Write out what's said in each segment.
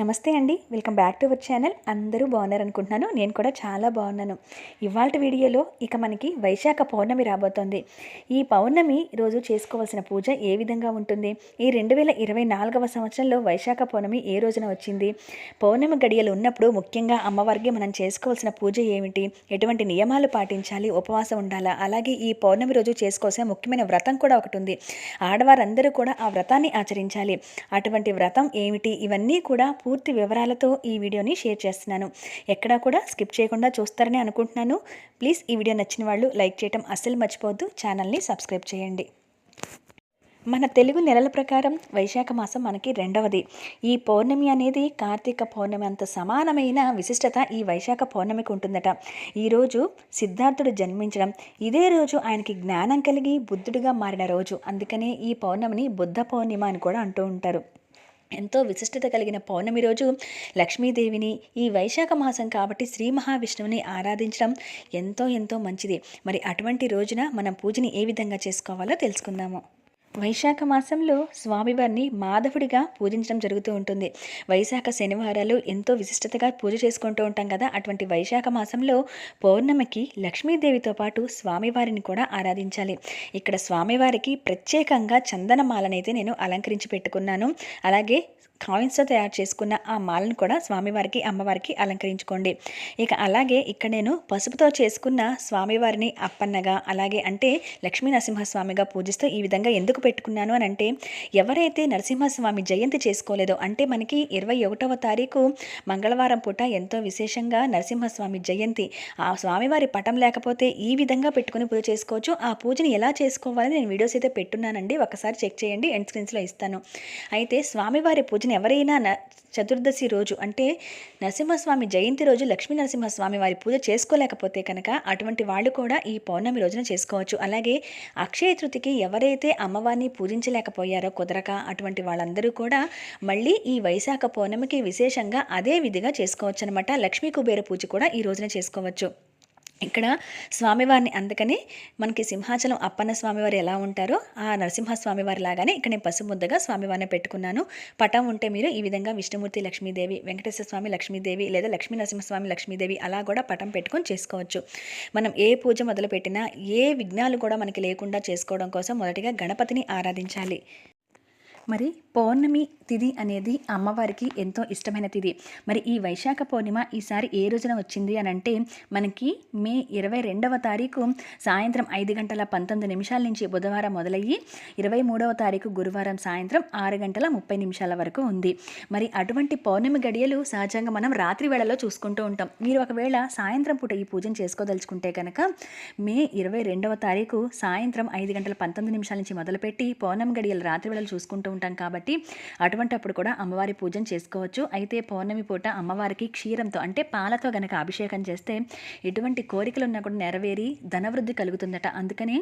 నమస్తే అండి. Welcome back to our channel. అందరూ బాగున్నారు అనుకుంటున్నాను నేను కూడా చాలా బాగున్నాను. ఇవాళ వీడియోలో ఇక మనకి వైశాఖ పౌర్ణమి రాబోతోంది. ఈ పౌర్ణమి రోజు చేసుకోవాల్సిన పూజ ఏ విధంగా ఉంటుంది? ఈ రెండు వేల ఇరవై నాలుగవ సంవత్సరంలో వైశాఖ పౌర్ణమి ఏ రోజున వచ్చింది? పౌర్ణమి గడియలు ఉన్నప్పుడు ముఖ్యంగా అమ్మవారికి మనం చేసుకోవాల్సిన పూజ ఏమిటి? ఎటువంటి నియమాలు పాటించాలి? ఉపవాసం ఉండాలా? అలాగే ఈ పౌర్ణమి రోజు చేసుకోవాల్సిన ముఖ్యమైన వ్రతం కూడా ఒకటి ఉంది. ఆడవారందరూ కూడా ఆ వ్రతాన్ని ఆచరించాలి. అటువంటి వ్రతం ఏమిటి? ఇవన్నీ కూడా పూర్తి వివరాలతో ఈ వీడియోని షేర్ చేస్తున్నాను. ఎక్కడా కూడా స్కిప్ చేయకుండా చూస్తారని అనుకుంటున్నాను. ప్లీజ్ ఈ వీడియో నచ్చిన వాళ్ళు లైక్ చేయడం అస్సలు మర్చిపోవద్దు. ఛానల్ని సబ్స్క్రైబ్ చేయండి. మన తెలుగు నెలల ప్రకారం వైశాఖ మాసం మనకి రెండవది. ఈ పౌర్ణమి అనేది కార్తీక పౌర్ణమి అంత సమానమైన విశిష్టత ఈ వైశాఖ పౌర్ణమికి ఉంటుందట. ఈరోజు సిద్ధార్థుడు జన్మించడం. ఇదే రోజు ఆయనకి జ్ఞానం కలిగి బుద్ధుడిగా మారిన రోజు. అందుకనే ఈ పౌర్ణమిని బుద్ధ పౌర్ణిమ అని కూడా అంటూ ఉంటారు. ఎంతో విశిష్టత కలిగిన పౌర్ణమి రోజు లక్ష్మీదేవిని ఈ వైశాఖ మాసం కాబట్టి శ్రీ మహావిష్ణువుని ఆరాధించడం ఎంతో ఎంతో మంచిది. మరి అటువంటి రోజున మనం పూజని ఏ విధంగా చేసుకోవాలో తెలుసుకుందాము. వైశాఖ మాసంలో స్వామివారిని మాధవుడిగా పూజించడం జరుగుతూ ఉంటుంది. వైశాఖ శనివారాలు ఎంతో విశిష్టతగా పూజ చేసుకుంటూ ఉంటాం కదా. అటువంటి వైశాఖ మాసంలో పౌర్ణమికి లక్ష్మీదేవితో పాటు స్వామివారిని కూడా ఆరాధించాలి. ఇక్కడ స్వామివారికి ప్రత్యేకంగా చందనమాలనైతే నేను అలంకరించి పెట్టుకున్నాను. అలాగే కాయిన్స్తో తయారు చేసుకున్న ఆ మాలను కూడా స్వామివారికి అమ్మవారికి అలంకరించుకోండి. ఇక అలాగే ఇక్కడ నేను పసుపుతో చేసుకున్న స్వామివారిని అప్పన్నగా అలాగే అంటే లక్ష్మీ నరసింహస్వామిగా పూజిస్తూ ఈ విధంగా ఎందుకు పెట్టుకున్నాను అని అంటే ఎవరైతే నరసింహస్వామి జయంతి చేసుకోలేదో అంటే మనకి ఇరవై ఒకటవ తారీఖు మంగళవారం పూట ఎంతో విశేషంగా నరసింహస్వామి జయంతి ఆ స్వామివారి పటం లేకపోతే ఈ విధంగా పెట్టుకుని పూజ చేసుకోవచ్చు. ఆ పూజని ఎలా చేసుకోవాలని నేను వీడియోస్ అయితే పెట్టున్నానండి. ఒకసారి చెక్ చేయండి ఎండ్ స్క్రీన్స్లో ఇస్తాను. అయితే స్వామివారి పూజ పూజను ఎవరైనా చతుర్దశి రోజు అంటే నరసింహస్వామి జయంతి రోజు లక్ష్మీ నరసింహస్వామి వారి పూజ చేసుకోలేకపోతే కనుక అటువంటి వాళ్ళు కూడా ఈ పౌర్ణమి రోజున చేసుకోవచ్చు. అలాగే అక్షయ తృతికి ఎవరైతే అమ్మవారిని పూజించలేకపోయారో కుదరక అటువంటి వాళ్ళందరూ కూడా మళ్ళీ ఈ వైశాఖ పౌర్ణమికి విశేషంగా అదే విధిగా చేసుకోవచ్చు అనమాట లక్ష్మీ కుబేర పూజ కూడా ఈ రోజున చేసుకోవచ్చు. ఇక్కడ స్వామివారిని అందుకని మనకి సింహాచలం అప్పన్న స్వామివారు ఎలా ఉంటారో ఆ నరసింహస్వామివారి లాగానే ఇక్కడ నేను పసుముద్దగా స్వామివారిని పెట్టుకున్నాను. పటం ఉంటే మీరు ఈ విధంగా విష్ణుమూర్తి లక్ష్మీదేవి వెంకటేశ్వర స్వామి లక్ష్మీదేవి లేదా లక్ష్మీ నరసింహస్వామి లక్ష్మీదేవి అలా కూడా పటం పెట్టుకొని చేసుకోవచ్చు. మనం ఏ పూజ మొదలుపెట్టినా ఏ విఘ్నాలు కూడా మనకి లేకుండా చేసుకోవడం కోసం మొదటిగా గణపతిని ఆరాధించాలి. మరి పౌర్ణమి తిథి అనేది అమ్మవారికి ఎంతో ఇష్టమైన తిథి మరి ఈ వైశాఖ పౌర్ణిమ ఈసారి ఏ రోజున వచ్చింది అని అంటే మనకి మే ఇరవై రెండవ తారీఖు సాయంత్రం ఐదు గంటల పంతొమ్మిది నిమిషాల నుంచి బుధవారం మొదలయ్యి ఇరవై మూడవ తారీఖు గురువారం సాయంత్రం ఆరు గంటల ముప్పై నిమిషాల వరకు ఉంది. మరి అటువంటి పౌర్ణమి గడియలు సహజంగా మనం రాత్రి వేళలో చూసుకుంటూ ఉంటాం. మీరు ఒకవేళ సాయంత్రం పూట ఈ పూజను చేసుకోదలుచుకుంటే కనుక మే ఇరవై రెండవ తారీఖు సాయంత్రం ఐదు గంటల పంతొమ్మిది నిమిషాల నుంచి మొదలుపెట్టి పౌర్ణమి గడియలు రాత్రి వేళలు చూసుకుంటూ ఉంటాం కాబట్టి అటువంటప్పుడు కూడా అమ్మవారి పూజను చేసుకోవచ్చు. అయితే పౌర్ణమి పూట అమ్మవారికి క్షీరంతో అంటే పాలతో గనక అభిషేకం చేస్తే ఎటువంటి కోరికలు ఉన్నా కూడా నెరవేరి ధనవృద్ధి కలుగుతుందట. అందుకని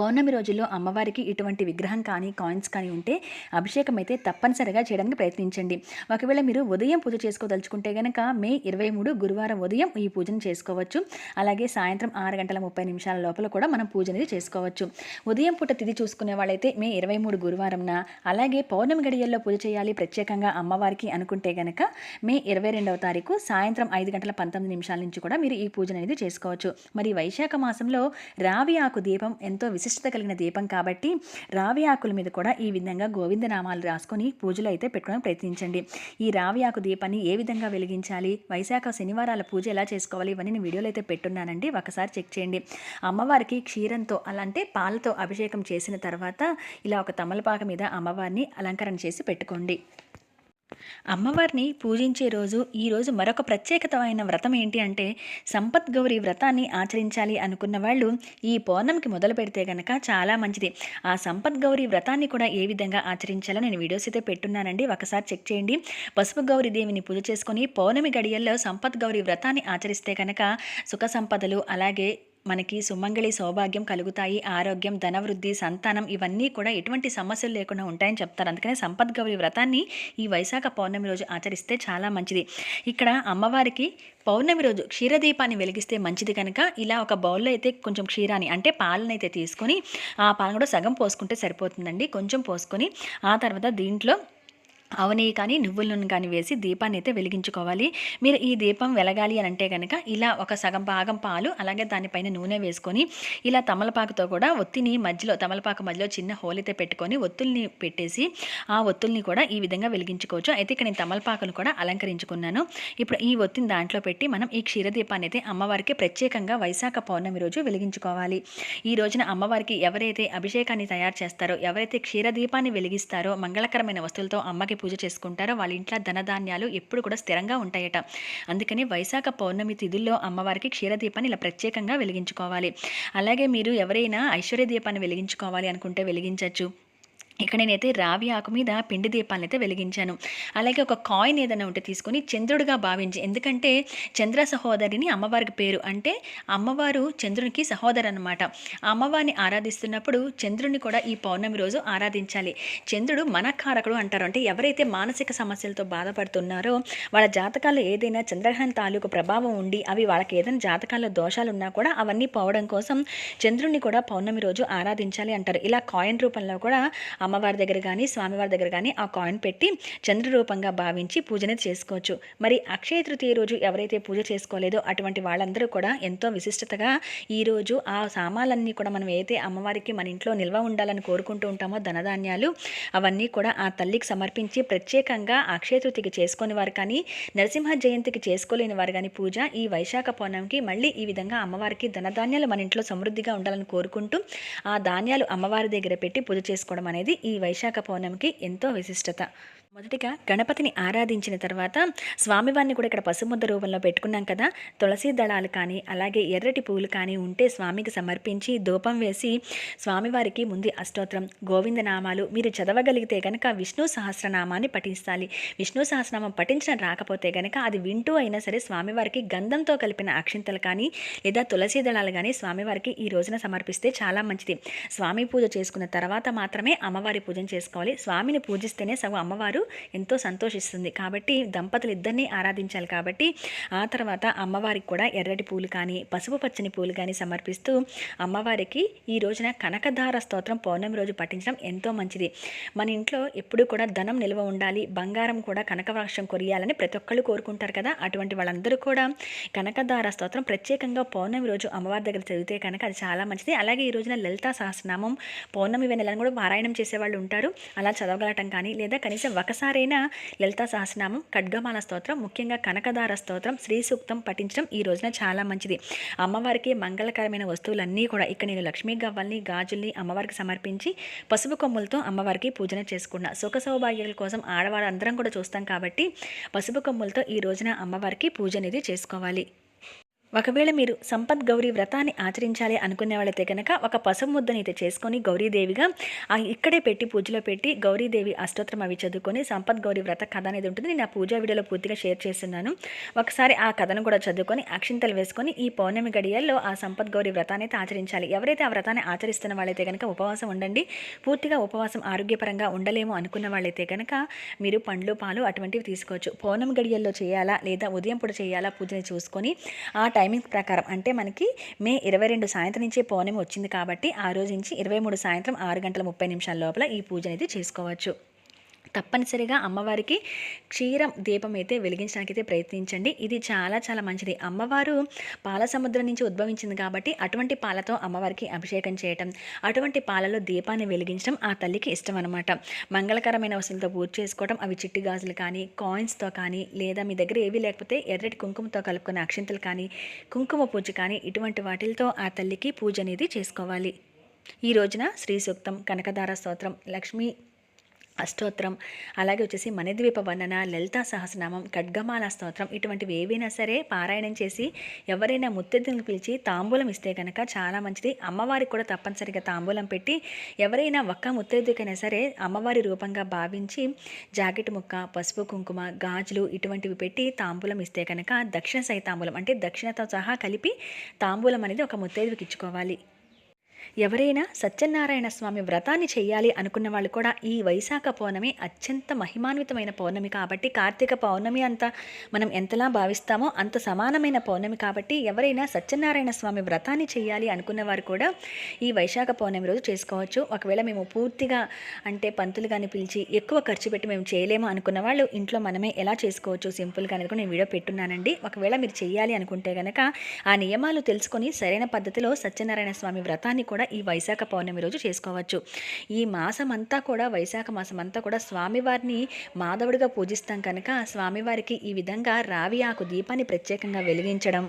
పౌర్ణమి రోజుల్లో అమ్మవారికి ఇటువంటి విగ్రహం కానీ కాయిన్స్ కానీ ఉంటే అభిషేకం అయితే తప్పనిసరిగా చేయడానికి ప్రయత్నించండి. ఒకవేళ మీరు ఉదయం పూజ చేసుకోదలుచుకుంటే కనుక మే ఇరవై మూడు గురువారం ఉదయం ఈ పూజను చేసుకోవచ్చు. అలాగే సాయంత్రం ఆరు గంటల ముప్పై నిమిషాల లోపల కూడా మనం పూజ అనేది చేసుకోవచ్చు. ఉదయం పూట తిథి చూసుకునే వాళ్ళైతే మే ఇరవై మూడు గురువారంన అలాగే పౌర్ణమి గడియల్లో పూజ చేయాలి ప్రత్యేకంగా అమ్మవారికి అనుకుంటే కనుక మే ఇరవై రెండవ తారీఖు సాయంత్రం ఐదు గంటల పంతొమ్మిది నిమిషాల నుంచి కూడా మీరు ఈ పూజ అనేది చేసుకోవచ్చు. మరి వైశాఖ మాసంలో రావి ఆకు దీపం ఎంతో విశిష్టత కలిగిన దీపం కాబట్టి రావి ఆకుల మీద కూడా ఈ విధంగా గోవిందనామాలు రాసుకొని పూజలు అయితే పెట్టుకోవడానికి ప్రయత్నించండి. ఈ రావి ఆకు దీపాన్ని ఏ విధంగా వెలిగించాలి? వైశాఖ శనివారాల పూజ ఎలా చేసుకోవాలి? ఇవన్నీ నేను వీడియోలో అయితే పెట్టున్నానండి. ఒకసారి చెక్ చేయండి. అమ్మవారికి క్షీరంతో అలాంటి పాలతో అభిషేకం చేసిన తర్వాత ఇలా ఒక తమలపాక మీద అమ్మవారిని అలంకరణ చేసి పెట్టుకోండి. అమ్మవారిని పూజించే రోజు ఈరోజు మరొక ప్రత్యేకతమైన వ్రతం ఏంటి అంటే సంపత్ గౌరి వ్రతాన్ని ఆచరించాలి అనుకున్న వాళ్ళు ఈ పౌర్ణమికి మొదలు పెడితే కనుక చాలా మంచిది. ఆ సంపత్ గౌరి వ్రతాన్ని కూడా ఏ విధంగా ఆచరించాలో నేను వీడియోస్ అయితే పెట్టున్నానండి. ఒకసారి చెక్ చేయండి. పసుపు గౌరి దేవిని పూజ చేసుకొని పౌర్ణమి గడియల్లో సంపత్ గౌరి వ్రతాన్ని ఆచరిస్తే కనుక సుఖ సంపదలు అలాగే మనకి సుమంగళి సౌభాగ్యం కలుగుతాయి ఆరోగ్యం ధనవృద్ధి సంతానం ఇవన్నీ కూడా ఎటువంటి సమస్యలు లేకుండా ఉంటాయని చెప్తారు. అందుకనే సంపద్గౌరి వ్రతాన్ని ఈ వైశాఖ పౌర్ణమి రోజు ఆచరిస్తే చాలా మంచిది. ఇక్కడ అమ్మవారికి పౌర్ణమి రోజు క్షీరదీపాన్ని వెలిగిస్తే మంచిది కనుక ఇలా ఒక బౌల్లో అయితే కొంచెం క్షీరాన్ని అంటే పాలను అయితే తీసుకొని ఆ పాలను కూడా సగం పోసుకుంటే సరిపోతుందండి. కొంచెం పోసుకొని ఆ తర్వాత దీంట్లో ఆవు కానీ నువ్వుల నూనె కానీ వేసి దీపాన్ని అయితే వెలిగించుకోవాలి. మీరు ఈ దీపం వెలగాలి అని అంటే కనుక ఇలా ఒక సగం భాగం పాలు అలాగే దానిపైన నూనె వేసుకొని ఇలా తమలపాకుతో కూడా ఒత్తిని మధ్యలో తమలపాకు మధ్యలో చిన్న హోలైతే పెట్టుకొని ఒత్తుల్ని పెట్టేసి ఆ ఒత్తుల్ని కూడా ఈ విధంగా వెలిగించుకోవచ్చు. అయితే ఇక్కడ నేను తమలపాకును కూడా అలంకరించుకున్నాను. ఇప్పుడు ఈ ఒత్తిని దాంట్లో పెట్టి మనం ఈ క్షీరదీపాన్ని అయితే అమ్మవారికి ప్రత్యేకంగా వైశాఖ పౌర్ణమి రోజు వెలిగించుకోవాలి. ఈ రోజున అమ్మవారికి ఎవరైతే అభిషేకాన్ని తయారు చేస్తారో ఎవరైతే క్షీరదీపాన్ని వెలిగిస్తారో మంగళకరమైన వస్తువులతో అమ్మకి పూజ చేసుకుంటారో వాళ్ళ ఇంట్లో ధనధాన్యాలు ఎప్పుడు కూడా స్థిరంగా ఉంటాయట. అందుకని వైశాఖ పౌర్ణమి తిథుల్లో అమ్మవారికి క్షీరదీపాన్ని ఇలా ప్రత్యేకంగా వెలిగించుకోవాలి. అలాగే మీరు ఎవరైనా ఐశ్వర్య దీపాన్ని వెలిగించుకోవాలి అనుకుంటే వెలిగించవచ్చు ఇక్కడ నేనైతే రావి ఆకు మీద పిండి దీపాలను అయితే వెలిగించాను. అలాగే ఒక కాయిన్ ఏదైనా ఉంటే తీసుకొని చంద్రుడిగా భావించి ఎందుకంటే చంద్ర సహోదరిని అమ్మవారికి పేరు అంటే అమ్మవారు చంద్రునికి సహోదరు అనమాట అమ్మవారిని ఆరాధిస్తున్నప్పుడు చంద్రుని కూడా ఈ పౌర్ణమి రోజు ఆరాధించాలి. చంద్రుడు మనకారకుడు అంటారు. అంటే ఎవరైతే మానసిక సమస్యలతో బాధపడుతున్నారో వాళ్ళ జాతకాల్లో ఏదైనా చంద్రగ్రహణం తాలూకు ప్రభావం ఉండి అవి వాళ్ళకి ఏదైనా జాతకాల్లో దోషాలు ఉన్నా కూడా అవన్నీ పోవడం కోసం చంద్రుడిని కూడా పౌర్ణమి రోజు ఆరాధించాలి అంటారు. ఇలా కాయిన్ రూపంలో కూడా అమ్మవారి దగ్గర కానీ స్వామివారి దగ్గర కానీ ఆ కాయిన్ పెట్టి చంద్ర రూపంగా భావించి పూజని చేసుకోవచ్చు. మరి అక్షయ తృతీయ రోజు ఎవరైతే పూజ చేసుకోలేదో అటువంటి వాళ్ళందరూ కూడా ఎంతో విశిష్టతగా ఈరోజు ఆ సామాన్లన్నీ కూడా మనం ఏదైతే అమ్మవారికి మన ఇంట్లో నిల్వ ఉండాలని కోరుకుంటూ ఉంటామో ధనధాన్యాలు అవన్నీ కూడా ఆ తల్లికి సమర్పించి ప్రత్యేకంగా అక్షయ తృతికి చేసుకునే వారు కానీ నరసింహ జయంతికి చేసుకోలేని వారు కానీ పూజ ఈ వైశాఖ పౌర్ణమికి మళ్ళీ ఈ విధంగా అమ్మవారికి ధనధాన్యాలు మన ఇంట్లో సమృద్ధిగా ఉండాలని కోరుకుంటూ ఆ ధాన్యాలు అమ్మవారి దగ్గర పెట్టి పూజ చేసుకోవడం అనేది ఈ వైశాఖ పౌర్ణమికి ఎంతో విశిష్టత. మొదటిగా గణపతిని ఆరాధించిన తర్వాత స్వామివారిని కూడా ఇక్కడ పసుముద్ద రూపంలో పెట్టుకున్నాం కదా. తులసి దళాలు కానీ అలాగే ఎర్రటి పువ్వులు కానీ ఉంటే స్వామికి సమర్పించి ధూపం వేసి స్వామివారికి ముందు అష్టోత్రం గోవిందనామాలు మీరు చదవగలిగితే కనుక విష్ణు సహస్రనామాన్ని పఠించాలి. విష్ణు సహస్రనామం పఠించడం రాకపోతే కనుక అది వింటూ అయినా సరే స్వామివారికి గంధంతో కలిపిన అక్షింతలు కానీ లేదా తులసి దళాలు కానీ స్వామివారికి ఈ రోజున సమర్పిస్తే చాలా మంచిది. స్వామి పూజ చేసుకున్న తర్వాత మాత్రమే అమ్మవారి పూజను చేసుకోవాలి. స్వామిని పూజిస్తేనే సగం అమ్మవారు ఎంతో సంతోషిస్తుంది. కాబట్టి దంపతులు ఇద్దరిని ఆరాధించాలి కాబట్టి ఆ తర్వాత అమ్మవారికి కూడా ఎర్రటి పూలు కానీ పసుపు పచ్చని పూలు కానీ సమర్పిస్తూ అమ్మవారికి ఈ రోజున కనకధార స్తోత్రం పౌర్ణమి రోజు పఠించడం ఎంతో మంచిది. మన ఇంట్లో ఎప్పుడు కూడా ధనం నిల్వ ఉండాలి. బంగారం కూడా కనకవృక్షం కొరియాలని ప్రతి ఒక్కళ్ళు కోరుకుంటారు కదా. అటువంటి వాళ్ళందరూ కూడా కనకధార స్తోత్రం ప్రత్యేకంగా పౌర్ణమి రోజు అమ్మవారి దగ్గర చదివితే కనుక అది చాలా మంచిది. అలాగే ఈ రోజున లలితా సహస్రనామం పౌర్ణమి వెన్నెలను కూడా పారాయణం చేసేవాళ్ళు ఉంటారు. అలా చదవగలటం కానీ లేదా కనీసం ఒకసారైనా లలితా సహస్రనామం ఖడ్గమాల స్తోత్రం ముఖ్యంగా కనకదార స్తోత్రం శ్రీ సూక్తం పఠించడం ఈ రోజున చాలా మంచిది. అమ్మవారికి మంగళకరమైన వస్తువులన్నీ కూడా ఇక్కడ నేను లక్ష్మీ గవ్వల్ని గాజుల్ని అమ్మవారికి సమర్పించి పసుపు కొమ్ములతో అమ్మవారికి పూజన చేసుకున్నా. సుఖ సౌభాగ్యాల కోసం ఆడవారు అందరం కూడా చూస్తాం కాబట్టి పసుపు కొమ్ములతో ఈ రోజున అమ్మవారికి పూజ అనేది చేసుకోవాలి. ఒకవేళ మీరు సంపత్ గౌరీ వ్రతాన్ని ఆచరించాలి అనుకునేవాళ్ళైతే కనుక ఒక పసుపు ముద్దని అయితే చేసుకొని గౌరీదేవిగా ఆ ఇక్కడే పెట్టి పూజలో పెట్టి గౌరీదేవి అష్టోత్తరం అవి చదువుకొని సంపత్ గౌరీ వ్రత కథ అనేది ఉంటుంది. నేను ఆ పూజా వీడియోలో పూర్తిగా షేర్ చేస్తున్నాను. ఒకసారి ఆ కథను కూడా చదువుకొని అక్షింతలు వేసుకొని ఈ పౌర్ణమి గడియల్లో ఆ సంపత్ గౌరీ వ్రతాన్ని అయితే ఆచరించాలి. ఎవరైతే ఆ వ్రతాన్ని ఆచరిస్తున్న వాళ్ళైతే కనుక ఉపవాసం ఉండండి. పూర్తిగా ఉపవాసం ఆరోగ్యపరంగా ఉండలేము అనుకున్న వాళ్ళైతే కనుక మీరు పండ్లు పాలు అటువంటివి తీసుకోవచ్చు. పౌర్ణమి గడియల్లో చేయాలా లేదా ఉదయం పూట చేయాలా? పూజని చూసుకొని ఆ టైమింగ్స్ ప్రకారం అంటే మనకి మే ఇరవై రెండు సాయంత్రం నుంచే పౌర్ణమి వచ్చింది కాబట్టి ఆ రోజు నుంచి ఇరవై మూడు సాయంత్రం ఆరు గంటల ముప్పై నిమిషాల లోపల ఈ పూజ అనేది చేసుకోవచ్చు. తప్పనిసరిగా అమ్మవారికి క్షీరం దీపం అయితే వెలిగించడానికి అయితే ప్రయత్నించండి. ఇది చాలా చాలా మంచిది. అమ్మవారు పాల సముద్రం నుంచి ఉద్భవించింది కాబట్టి అటువంటి పాలతో అమ్మవారికి అభిషేకం చేయటం అటువంటి పాలలో దీపాన్ని వెలిగించడం ఆ తల్లికి ఇష్టం అనమాట మంగళకరమైన వస్తువులతో పూజ చేసుకోవడం అవి చిట్టి గాజులు కానీ కాయిన్స్తో కానీ లేదా మీ దగ్గర ఏవి లేకపోతే ఎర్రటి కుంకుమతో కలుపుకున్న అక్షింతలు కానీ కుంకుమ పూజ కానీ ఇటువంటి వాటిలతో ఆ తల్లికి పూజ అనేది చేసుకోవాలి. ఈ రోజున శ్రీ సూక్తం కనకదార స్తోత్రం లక్ష్మీ అష్టోత్తరం. అలాగే వచ్చేసి మణిద్వీప వర్ణన లలితా సహస్రనామం ఖడ్గమాల స్తోత్రం ఇటువంటివి ఏవైనా సరే పారాయణం చేసి ఎవరైనా ముత్తెద్దుని పిలిచి తాంబూలం ఇస్తే కనుక చాలా మంచిది. అమ్మవారికి కూడా తప్పనిసరిగా తాంబూలం పెట్టి ఎవరైనా ఒక్క ముత్తెద్దుకైనా సరే అమ్మవారి రూపంగా భావించి జాకెట్ ముక్క పసుపు కుంకుమ గాజులు ఇటువంటివి పెట్టి తాంబూలం ఇస్తే కనుక దక్షిణ సై తాంబూలం అంటే దక్షిణతో సహా కలిపి తాంబూలం అనేది ఒక ముత్తైదుకి ఇచ్చుకోవాలి. ఎవరైనా సత్యనారాయణ స్వామి వ్రతాన్ని చేయాలి అనుకున్న వాళ్ళు కూడా ఈ వైశాఖ పౌర్ణమి అత్యంత మహిమాన్వితమైన పౌర్ణమి కాబట్టి కార్తీక పౌర్ణమి అంత మనం ఎంతలా భావిస్తామో అంత సమానమైన పౌర్ణమి కాబట్టి ఎవరైనా సత్యనారాయణ స్వామి వ్రతాన్ని చేయాలి అనుకున్న వారు కూడా ఈ వైశాఖ పౌర్ణమి రోజు చేసుకోవచ్చు. ఒకవేళ మేము పూర్తిగా అంటే పంతులు కానీ పిలిచి ఎక్కువ ఖర్చు పెట్టి మేము చేయలేము అనుకున్న వాళ్ళు ఇంట్లో మనమే ఎలా చేసుకోవచ్చు సింపుల్గా అనేది నేను వీడియో పెట్టున్నానండి. ఒకవేళ మీరు చేయాలి అనుకుంటే కనుక ఆ నియమాలు తెలుసుకొని సరైన పద్ధతిలో సత్యనారాయణ స్వామి వ్రతాన్ని కూడా ఈ వైశాఖ పౌర్ణమి రోజు చేసుకోవచ్చు. ఈ మాసం అంతా కూడా వైశాఖ మాసం అంతా కూడా స్వామివారిని మాధవుడిగా పూజిస్తాం కనుక స్వామివారికి ఈ విధంగా రావి ఆకు దీపాన్ని ప్రత్యేకంగా వెలిగించడం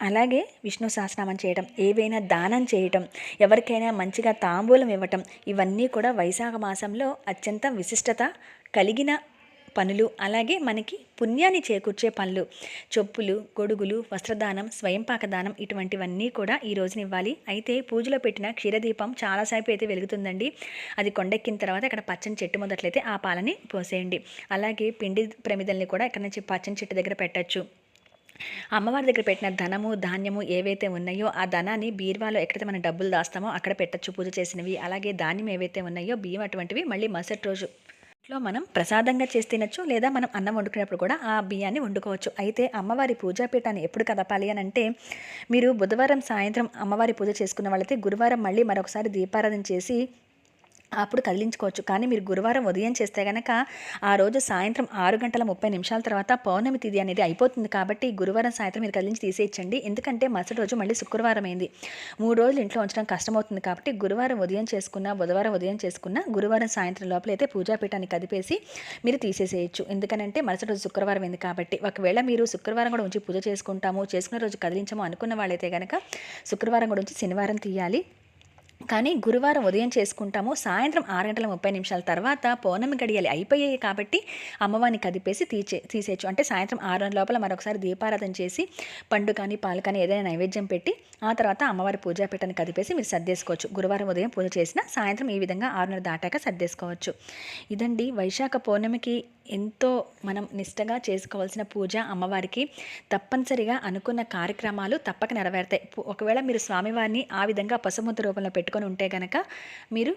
అలాగే విష్ణు సహస్రనామం చేయటం ఏవైనా దానం చేయటం ఎవరికైనా మంచిగా తాంబూలం ఇవ్వటం ఇవన్నీ కూడా వైశాఖ మాసంలో అత్యంత విశిష్టత కలిగిన పనులు అలాగే మనకి పుణ్యాన్ని చేకూర్చే పనులు చెప్పులు గొడుగులు వస్త్రదానం స్వయంపాక దానం ఇటువంటివన్నీ కూడా ఈ రోజున ఇవ్వాలి. అయితే పూజలో పెట్టిన క్షీరదీపం చాలాసేపు అయితే వెలుగుతుందండి. అది కొండెక్కిన తర్వాత అక్కడ పచ్చని చెట్టు మొదట్లయితే ఆ పాలని పోసేయండి. అలాగే పిండి ప్రమిదల్ని కూడా ఇక్కడ నుంచి పచ్చని చెట్టు దగ్గర పెట్టచ్చు. అమ్మవారి దగ్గర పెట్టిన ధనము ధాన్యము ఏవైతే ఉన్నాయో ఆ ధనాన్ని బీర్వాలో ఎక్కడైతే మనం డబ్బులు దాస్తామో అక్కడ పెట్టచ్చు పూజ చేసినవి. అలాగే ధాన్యం ఏవైతే ఉన్నాయో బియ్యం అటువంటివి మళ్ళీ మరుసటి రోజు ఇంట్లో మనం ప్రసాదంగా చేసి తినచ్చు లేదా మనం అన్నం వండుకునేప్పుడు కూడా ఆ బియ్యాన్ని వండుకోవచ్చు. అయితే అమ్మవారి పూజాపీఠాన్ని ఎప్పుడు కదపాలి అని అంటే మీరు బుధవారం సాయంత్రం అమ్మవారి పూజ చేసుకున్న వాళ్ళైతే గురువారం మళ్ళీ మరొకసారి దీపారాధన చేసి అప్పుడు కదిలించుకోవచ్చు కానీ మీరు గురువారం ఉదయం చేస్తే కనుక ఆ రోజు సాయంత్రం ఆరు గంటల ముప్పై నిమిషాల తర్వాత పౌర్ణమి తిథి అనేది అయిపోతుంది కాబట్టి గురువారం సాయంత్రం మీరు కదిలించి తీసేయచ్చండి. ఎందుకంటే మరుసటి రోజు మళ్ళీ శుక్రవారం అయింది. మూడు రోజులు ఇంట్లో ఉంచడం కష్టమవుతుంది కాబట్టి గురువారం ఉదయం చేసుకున్న బుధవారం ఉదయం చేసుకున్న గురువారం సాయంత్రం లోపల అయితే పూజాపీఠాన్ని కదిపేసి మీరు తీసేసేయచ్చు. ఎందుకనంటే మరుసటి రోజు శుక్రవారం అయింది కాబట్టి ఒకవేళ మీరు శుక్రవారం కూడా ఉంచి పూజ చేసుకుంటాము చేసుకున్న రోజు కదిలించము అనుకున్న వాళ్ళైతే కనుక శుక్రవారం కూడా ఉంచి శనివారం తీయాలి. కానీ గురువారం ఉదయం చేసుకుంటాము. సాయంత్రం ఆరు గంటల ముప్పై నిమిషాల తర్వాత పౌర్ణమి గడియలు అయిపోయాయి కాబట్టి అమ్మవారిని కదిపేసి తీచే తీసేయచ్చు. అంటే సాయంత్రం ఆరు గంటల లోపల మరొకసారి దీపారాధన చేసి పండు కానీ పాలు కానీ ఏదైనా నైవేద్యం పెట్టి ఆ తర్వాత అమ్మవారి పూజాపీఠాన్ని కదిపేసి మీరు సర్దేసుకోవచ్చు. గురువారం ఉదయం పూజ చేసిన సాయంత్రం ఈ విధంగా ఆరున్నర దాటాక సర్దేసుకోవచ్చు. ఇదండి వైశాఖ పౌర్ణమికి ఎంతో మనం నిష్టగా చేసుకోవాల్సిన పూజ అమ్మవారికి తప్పనిసరిగా అనుకున్న కార్యక్రమాలు తప్పక నెరవేరుతాయి. ఒకవేళ మీరు స్వామివారిని ఆ విధంగా పసుముద్ద రూపంలో పెట్టుకొని ఉంటే కనుక మీరు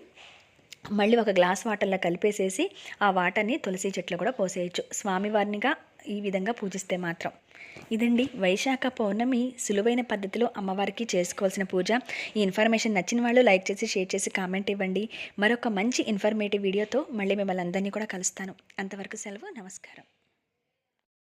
మళ్ళీ ఒక గ్లాస్ వాటర్లో కలిపేసేసి ఆ వాటర్ని తులసి చెట్లు కూడా పోసేయచ్చు. స్వామివారినిగా ఈ విధంగా పూజిస్తే మాత్రం. ఇదండి వైశాఖ పౌర్ణమి సులువైన పద్ధతిలో అమ్మవారికి చేసుకోవాల్సిన పూజ. ఈ ఇన్ఫర్మేషన్ నచ్చిన వాళ్ళు లైక్ చేసి షేర్ చేసి కామెంట్ ఇవ్వండి. మరొక మంచి ఇన్ఫర్మేటివ్ వీడియోతో మళ్ళీ మిమ్మల్ని అందరినీ కూడా కలుస్తాను. అంతవరకు సెలవు నమస్కారం.